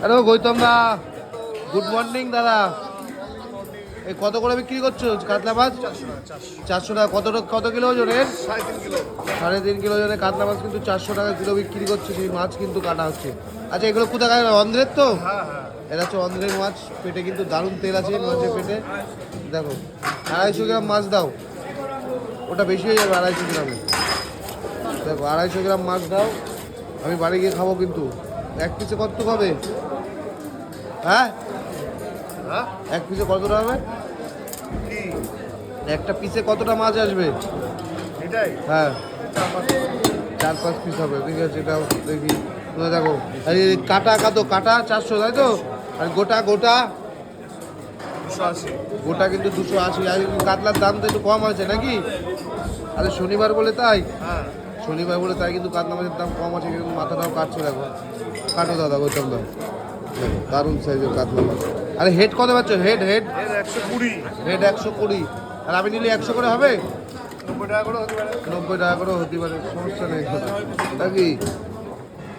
Hello, Gautam da. Good morning দাদা। এই কত করে বিক্রি করছ, কাতলা মাছ? চারশো টাকা। কত কত কিলো ওজনের সাড়ে তিন কিলো ওজনের কাতলা মাছ কিন্তু চারশো টাকা কিলো বিক্রি করছে, সেই মাছ কিন্তু কাটা হচ্ছে। আচ্ছা এগুলো কোথায় অন্ধ্রের তো? এটা হচ্ছে অন্ধ্রের মাছ। পেটে কিন্তু দারুণ তেল আছে মাছের পেটে। দেখো, আড়াইশো গ্রাম মাছ দাও। ওটা বেশি হয়ে যাবে আড়াইশো গ্রামে। দেখো, আড়াইশো গ্রাম মাছ দাও। আমি বাড়ি গিয়ে খাব কিন্তু। এক পিসে কত হবে? হ্যাঁ? এক পিসে কতটা হবে? একটা পিসে কতটা মাছ আসবে? এটাই? হ্যাঁ। চার পাঁচ পিস হবে ঠিক আছে এটাও দেখি। দেখো? আর এই কাটা কত কাটা চারশো তাই তো? আর গোটা গোটা? গোটা কিন্তু দুশো আশি আর কাতলার দাম তো একটু কম আছে নাকি? আরে শনিবার বলে তাই? হ্যাঁ। শনিবার বলে তাই কিন্তু কাত নামাজের দাম কম আছে কিন্তু মাথাটাও কাটছে দেখো। কাটো দাদা গৌতম দাম দারুণ দারুণ সাইজের কাত মাছ আরে হেড কত পাচ্ছ? হেড হেড একশো কুড়ি। হেড একশো কুড়ি। আর আমি নিলে একশো করে হবে? নব্বই টাকা করে হতে পারে। নব্বই টাকা করে হতে পারে সমস্যা নেই। নাকি